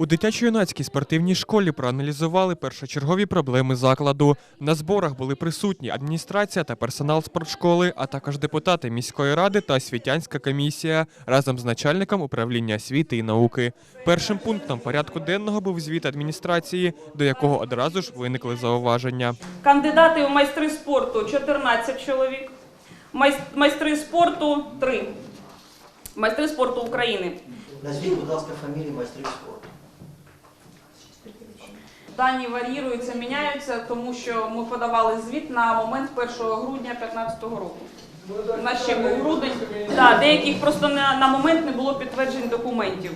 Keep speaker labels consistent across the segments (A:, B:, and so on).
A: У дитячо-юнацькій спортивній школі проаналізували першочергові проблеми закладу. На зборах були присутні адміністрація та персонал спортшколи, а також депутати міської ради та освітянська комісія разом з начальником управління освіти і науки. Першим пунктом порядку денного був звіт адміністрації, до якого одразу ж виникли зауваження.
B: Кандидати в майстри спорту 14 чоловік, майстри спорту 3. Майстри спорту України.
C: Назвіть, будь ласка, фамілії майстрів спорту.
B: Дані варіюються, міняються, тому що ми подавали звіт на момент 1 грудня 2015 року. У нас ще був грудень. Да, деяких просто на, на момент не було підтверджень документів.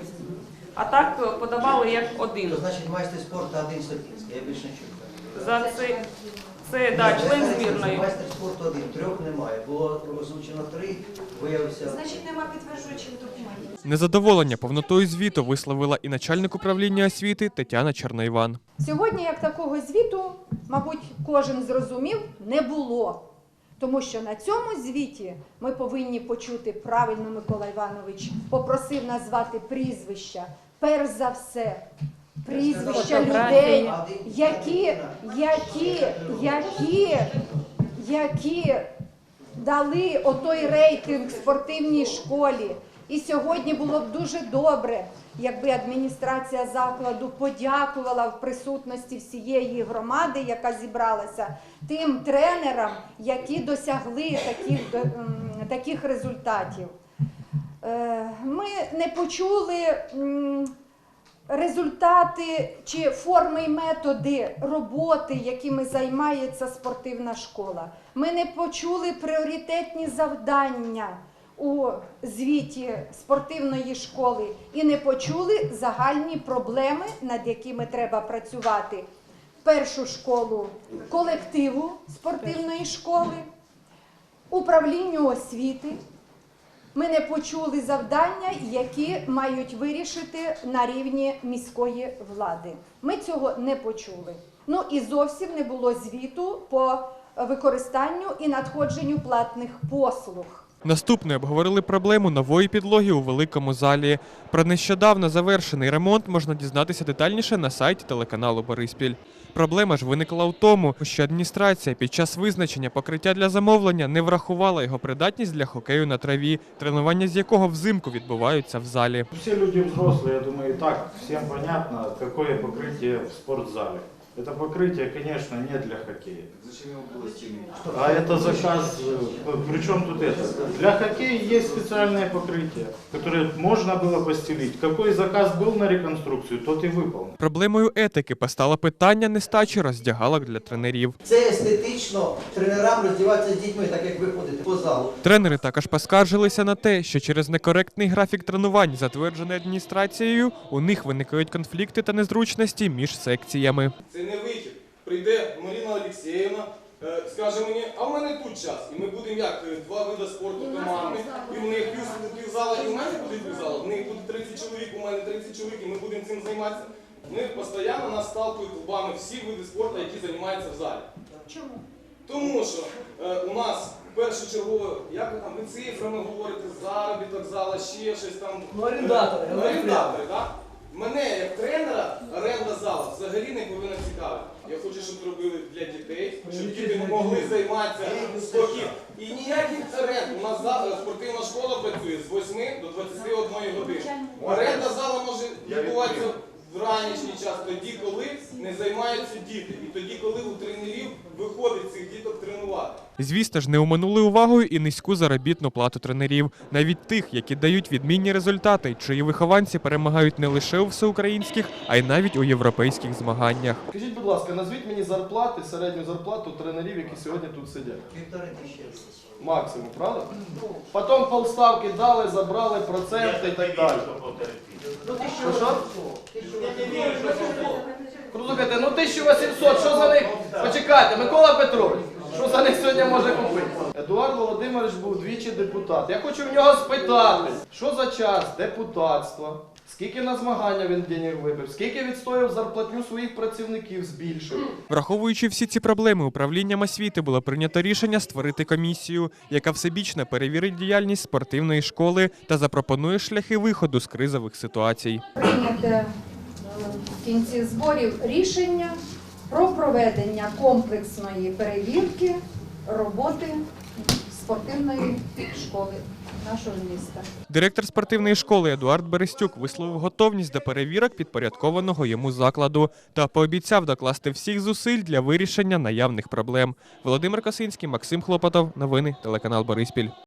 B: А так е, подавали як один.
C: То значить майстер спорту один Сотінський, я більше не чую.
B: За це, це да, член збірної.
C: Майстер спорту один, трьох немає. Було озвучено три, виявився.
D: Значить, нема підтверджуючих документів.
A: Незадоволення повнотою звіту висловила і начальник управління освіти Тетяна Черноїван.
D: Сьогодні, як такого звіту, мабуть, кожен зрозумів, не було. Тому що на цьому звіті ми повинні почути правильно Микола Іванович попросив назвати прізвища. Перш за все, прізвища людей, які, які, які, які дали отой рейтинг спортивній школі. І сьогодні було б дуже добре, якби адміністрація закладу подякувала в присутності всієї громади, яка зібралася, тим тренерам, які досягли таких, таких результатів. Е, Ми не почули результати чи форми і методи роботи, якими займається спортивна школа. Ми не почули пріоритетні завдання у звіті спортивної школи і не почули загальні проблеми, над якими треба працювати. Першу школу колективу спортивної школи, управлінню освіти. Ми не почули завдання, які мають вирішити на рівні міської влади. Ми цього не почули. Ну і зовсім не було звіту по використанню і надходженню платних послуг.
A: Наступне обговорили проблему нової підлоги у великому залі. Про нещодавно завершений ремонт можна дізнатися детальніше на сайті телеканалу Бориспіль. Проблема ж виникла у тому, що адміністрація під час визначення покриття для замовлення не врахувала його придатність для хокею на траві, тренування з якого взимку відбуваються в залі.
E: Все люди взрослые, я думаю, так всем понятно, какое покрытие в спортзале. Это покрытие, конечно, не для хоккея.
F: Зачем его было стелить?
E: А это заказ, э, причем тут это? Для хоккея есть специальное покрытие, которое можно было постелить. Какой заказ был на реконструкцию, тот и выполнен.
A: Проблемою етики постало питання нестачі роздягалок для тренерів.
C: Це естетично тренерам роздіватися з дітьми, так як ви ходите по залу.
A: Тренери також поскаржилися на те, що через некоректний графік тренувань, затверджений адміністрацією, у них виникають конфлікти та незручності між секціями.
G: Це не вихід. Прийде Маріна Олексіївна, е, скаже мені, а в мене тут час. І ми будемо як е, два види спорту командних. І в них пів, півзала, і в мене буде півзала. В них буде 30 чоловік, у мене 30 чоловік, і ми будемо цим займатися. Ми постійно нас сталкують лбами всі види спорту, які займаються в залі.
D: Чому?
G: Тому що е, у нас першочергово, як ви там ви цифрами говорите, заробіток зала, ще щось там.
C: Ну, орендатори,
G: Ну, орендатори, так? Мене як тренера оренда зала взагалі не повинна цікавити. Я хочу, щоб робили для дітей, щоб діти могли займатися спокійно. І ніяких оренд. У нас спортивна школа працює з 8 до 21 години. Оренда зала може відбуватися в ранішній час, тоді, коли не займаються діти. І тоді, коли у тренерів виходить цих діток тренувати.
A: Звісно ж, не оминули увагою і низьку заробітну плату тренерів, навіть тих, які дають відмінні результати, чиї вихованці перемагають не лише у всеукраїнських, а й навіть у європейських змаганнях.
H: Скажіть, будь ласка, назвіть мені зарплати, середню зарплату тренерів, які сьогодні тут сидять.
C: Півтори тисячі.
H: Максимум, правда? Потім полставки дали, забрали, проценти і так далі.
C: Ну,
H: Що, що? Слухайте, ну 1800, що за них? Почекайте, Микола Петрович, що за них сьогодні може купити? Едуард Володимирович був двічі депутат. Я хочу в нього спитати, що за час депутатства, скільки на змагання він денег вибив, скільки відстояв зарплатню своїх працівників, збільшив.
A: Враховуючи всі ці проблеми, управлінням освіти було прийнято рішення створити комісію, яка всебічно перевірить діяльність спортивної школи та запропонує шляхи виходу з кризових ситуацій.
D: Прийняте е, в кінці зборів рішення про проведення комплексної перевірки роботи спортивної школи нашого міста.
A: Директор спортивної школи Едуард Берестюк висловив готовність до перевірок підпорядкованого йому закладу та пообіцяв докласти всіх зусиль для вирішення наявних проблем. Володимир Косинський, Максим Хлопотов. Новини телеканал Бориспіль.